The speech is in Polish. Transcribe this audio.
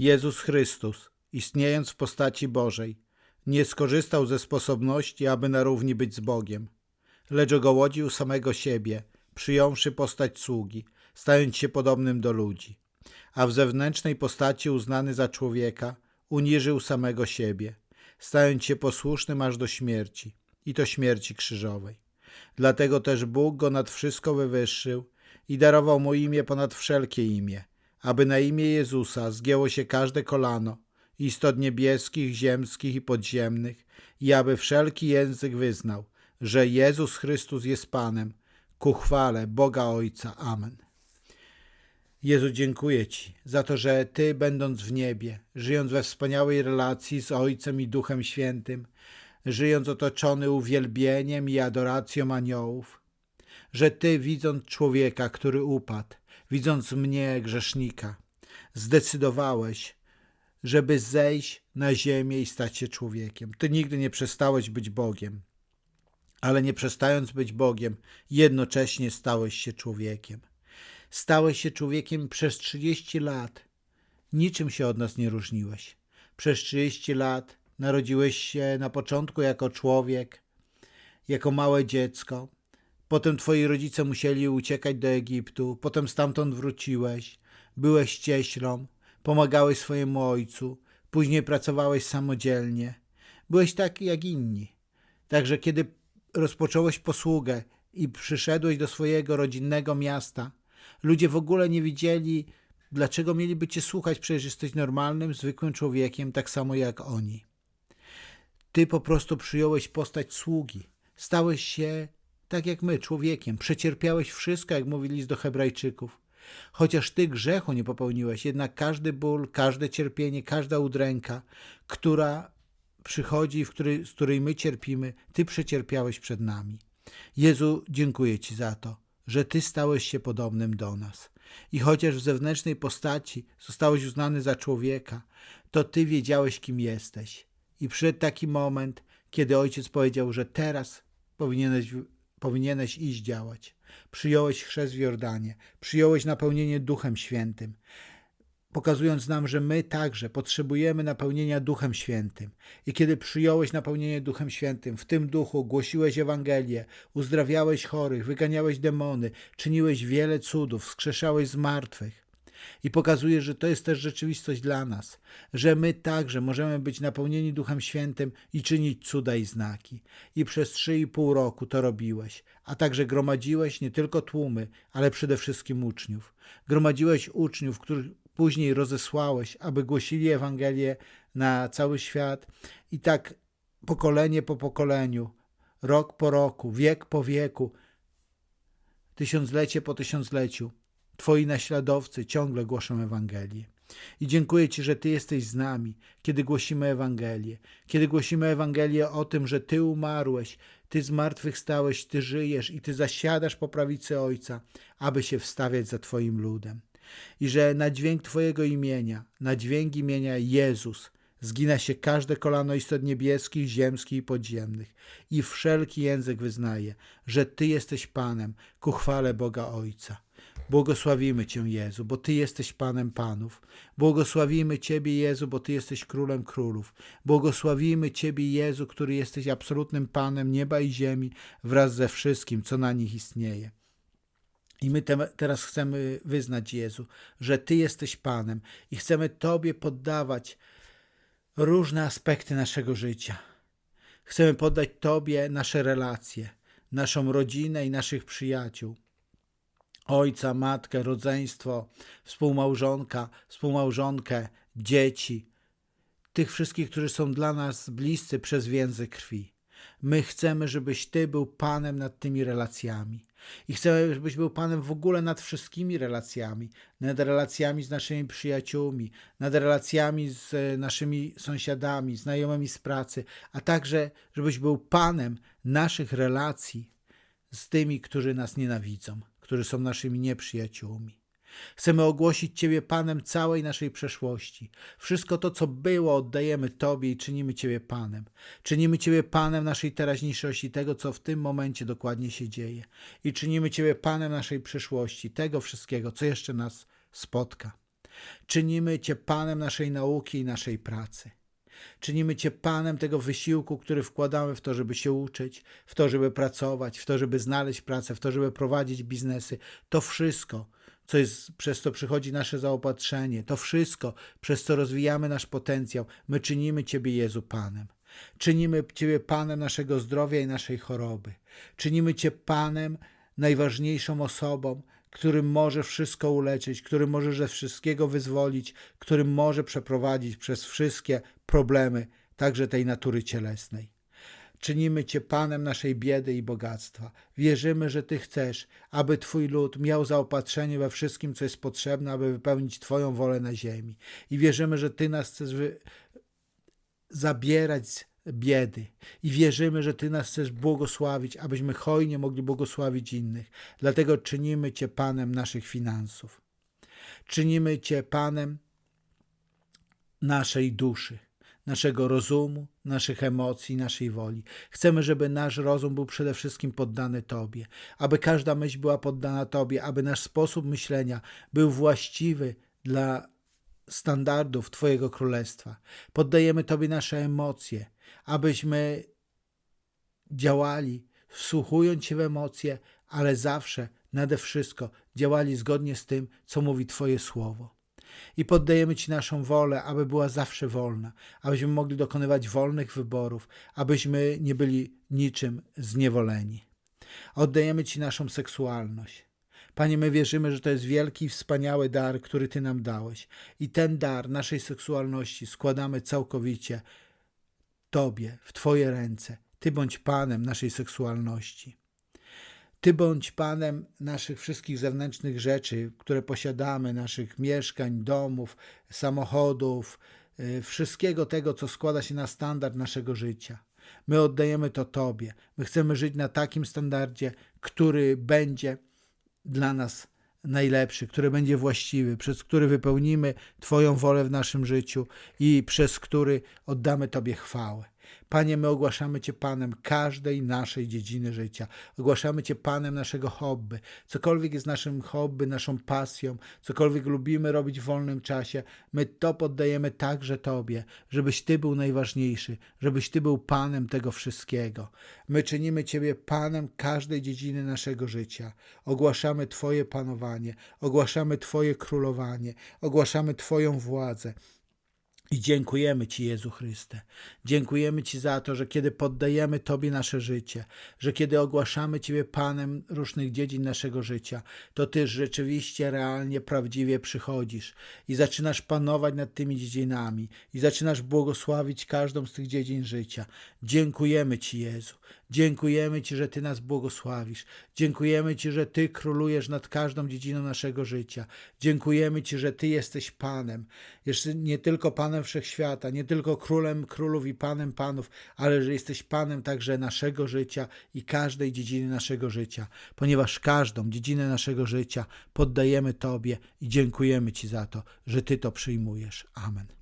Jezus Chrystus, istniejąc w postaci Bożej, nie skorzystał ze sposobności, aby na równi być z Bogiem, lecz ogołodził samego siebie, przyjąwszy postać sługi, stając się podobnym do ludzi, a w zewnętrznej postaci uznany za człowieka, uniżył samego siebie, stając się posłusznym aż do śmierci, i to śmierci krzyżowej. Dlatego też Bóg go nad wszystko wywyższył i darował mu imię ponad wszelkie imię, aby na imię Jezusa zgięło się każde kolano, istot niebieskich, ziemskich i podziemnych, i aby wszelki język wyznał, że Jezus Chrystus jest Panem, ku chwale Boga Ojca. Amen. Jezu, dziękuję Ci za to, że Ty, będąc w niebie, żyjąc we wspaniałej relacji z Ojcem i Duchem Świętym, żyjąc otoczony uwielbieniem i adoracją aniołów, że Ty, widząc człowieka, który upadł, widząc mnie, grzesznika, zdecydowałeś, żeby zejść na ziemię i stać się człowiekiem. Ty nigdy nie przestałeś być Bogiem, ale nie przestając być Bogiem, jednocześnie stałeś się człowiekiem. Stałeś się człowiekiem przez 30 lat. Niczym się od nas nie różniłeś. Przez 30 lat narodziłeś się na początku jako człowiek, jako małe dziecko. Potem twoi rodzice musieli uciekać do Egiptu, potem stamtąd wróciłeś, byłeś cieślą, pomagałeś swojemu ojcu, później pracowałeś samodzielnie. Byłeś taki jak inni. Także kiedy rozpocząłeś posługę i przyszedłeś do swojego rodzinnego miasta, ludzie w ogóle nie widzieli, dlaczego mieliby cię słuchać, przecież jesteś normalnym, zwykłym człowiekiem, tak samo jak oni. Ty po prostu przyjąłeś postać sługi. Stałeś się tak jak my, człowiekiem. Przecierpiałeś wszystko, jak mówili do Hebrajczyków. Chociaż ty grzechu nie popełniłeś, jednak każdy ból, każde cierpienie, każda udręka, która przychodzi, w której, z której my cierpimy, ty przecierpiałeś przed nami. Jezu, dziękuję Ci za to, że Ty stałeś się podobnym do nas. I chociaż w zewnętrznej postaci zostałeś uznany za człowieka, to Ty wiedziałeś, kim jesteś. I przyszedł taki moment, kiedy ojciec powiedział, że teraz powinieneś, powinieneś iść działać. Przyjąłeś chrzest w Jordanie, przyjąłeś napełnienie Duchem Świętym, pokazując nam, że my także potrzebujemy napełnienia Duchem Świętym. I kiedy przyjąłeś napełnienie Duchem Świętym, w tym duchu głosiłeś Ewangelię, uzdrawiałeś chorych, wyganiałeś demony, czyniłeś wiele cudów, skrzeszałeś z martwych. I pokazuje, że to jest też rzeczywistość dla nas, że my także możemy być napełnieni Duchem Świętym i czynić cuda i znaki. I przez trzy i pół roku to robiłeś, a także gromadziłeś nie tylko tłumy, ale przede wszystkim uczniów. Gromadziłeś uczniów, których później rozesłałeś, aby głosili Ewangelię na cały świat i tak pokolenie po pokoleniu, rok po roku, wiek po wieku, tysiąclecie po tysiącleciu Twoi naśladowcy ciągle głoszą Ewangelię. I dziękuję Ci, że Ty jesteś z nami, kiedy głosimy Ewangelię. Kiedy głosimy Ewangelię o tym, że Ty umarłeś, Ty zmartwychwstałeś, Ty żyjesz i Ty zasiadasz po prawicy Ojca, aby się wstawiać za Twoim ludem. I że na dźwięk Twojego imienia, na dźwięk imienia Jezus, zgina się każde kolano istot niebieskich, ziemskich i podziemnych i wszelki język wyznaje, że Ty jesteś Panem ku chwale Boga Ojca. Błogosławimy Cię, Jezu, bo Ty jesteś Panem Panów. Błogosławimy Ciebie, Jezu, bo Ty jesteś Królem Królów. Błogosławimy Ciebie, Jezu, który jesteś absolutnym Panem nieba i ziemi wraz ze wszystkim, co na nich istnieje. I my te, teraz chcemy wyznać, Jezu, że Ty jesteś Panem i chcemy Tobie poddawać różne aspekty naszego życia. Chcemy poddać Tobie nasze relacje, naszą rodzinę i naszych przyjaciół ojca, matkę, rodzeństwo, współmałżonka, współmałżonkę, dzieci, tych wszystkich, którzy są dla nas bliscy przez więzy krwi. My chcemy, żebyś Ty był Panem nad tymi relacjami. I chcemy, żebyś był Panem w ogóle nad wszystkimi relacjami, nad relacjami z naszymi przyjaciółmi, nad relacjami z naszymi sąsiadami, znajomymi z pracy, a także, żebyś był Panem naszych relacji z tymi, którzy nas nienawidzą którzy są naszymi nieprzyjaciółmi. Chcemy ogłosić Ciebie Panem całej naszej przeszłości. Wszystko to, co było, oddajemy Tobie i czynimy Ciebie Panem. Czynimy Ciebie Panem naszej teraźniejszości, tego, co w tym momencie dokładnie się dzieje. I czynimy Ciebie Panem naszej przyszłości, tego wszystkiego, co jeszcze nas spotka. Czynimy Cię Panem naszej nauki i naszej pracy. Czynimy Cię Panem tego wysiłku, który wkładamy w to, żeby się uczyć, w to, żeby pracować, w to, żeby znaleźć pracę, w to, żeby prowadzić biznesy. To wszystko, co jest, przez co przychodzi nasze zaopatrzenie, to wszystko, przez co rozwijamy nasz potencjał, my czynimy Ciebie, Jezu, Panem. Czynimy Ciebie Panem naszego zdrowia i naszej choroby. Czynimy Cię Panem, najważniejszą osobą, którym może wszystko uleczyć, który może ze wszystkiego wyzwolić, który może przeprowadzić przez wszystkie problemy, także tej natury cielesnej. Czynimy Cię Panem naszej biedy i bogactwa. Wierzymy, że Ty chcesz, aby Twój lud miał zaopatrzenie we wszystkim, co jest potrzebne, aby wypełnić Twoją wolę na ziemi. I wierzymy, że Ty nas chcesz wy... zabierać biedy. I wierzymy, że Ty nas chcesz błogosławić, abyśmy hojnie mogli błogosławić innych. Dlatego czynimy Cię Panem naszych finansów. Czynimy Cię Panem naszej duszy, naszego rozumu, naszych emocji, naszej woli. Chcemy, żeby nasz rozum był przede wszystkim poddany Tobie, aby każda myśl była poddana Tobie, aby nasz sposób myślenia był właściwy dla standardów Twojego Królestwa. Poddajemy Tobie nasze emocje, abyśmy działali, wsłuchując się w emocje, ale zawsze, nade wszystko, działali zgodnie z tym, co mówi Twoje Słowo. I poddajemy Ci naszą wolę, aby była zawsze wolna, abyśmy mogli dokonywać wolnych wyborów, abyśmy nie byli niczym zniewoleni. Oddajemy Ci naszą seksualność. Panie, my wierzymy, że to jest wielki i wspaniały dar, który Ty nam dałeś. I ten dar naszej seksualności składamy całkowicie Tobie, w Twoje ręce. Ty bądź Panem naszej seksualności. Ty bądź Panem naszych wszystkich zewnętrznych rzeczy, które posiadamy, naszych mieszkań, domów, samochodów, y, wszystkiego tego, co składa się na standard naszego życia. My oddajemy to Tobie. My chcemy żyć na takim standardzie, który będzie dla nas najlepszy, który będzie właściwy, przez który wypełnimy Twoją wolę w naszym życiu i przez który oddamy Tobie chwałę. Panie, my ogłaszamy Cię Panem każdej naszej dziedziny życia. Ogłaszamy Cię Panem naszego hobby. Cokolwiek jest naszym hobby, naszą pasją, cokolwiek lubimy robić w wolnym czasie, my to poddajemy także Tobie, żebyś Ty był najważniejszy, żebyś Ty był Panem tego wszystkiego. My czynimy Ciebie Panem każdej dziedziny naszego życia. Ogłaszamy Twoje panowanie, ogłaszamy Twoje królowanie, ogłaszamy Twoją władzę. I dziękujemy Ci, Jezu Chryste. Dziękujemy Ci za to, że kiedy poddajemy Tobie nasze życie, że kiedy ogłaszamy Ciebie Panem różnych dziedzin naszego życia, to Ty rzeczywiście, realnie, prawdziwie przychodzisz i zaczynasz panować nad tymi dziedzinami i zaczynasz błogosławić każdą z tych dziedzin życia. Dziękujemy Ci, Jezu. Dziękujemy Ci, że Ty nas błogosławisz. Dziękujemy Ci, że Ty królujesz nad każdą dziedziną naszego życia. Dziękujemy Ci, że Ty jesteś Panem. Jeszcze nie tylko Panem Wszechświata, nie tylko Królem Królów i Panem Panów, ale że jesteś Panem także naszego życia i każdej dziedziny naszego życia, ponieważ każdą dziedzinę naszego życia poddajemy Tobie i dziękujemy Ci za to, że Ty to przyjmujesz. Amen.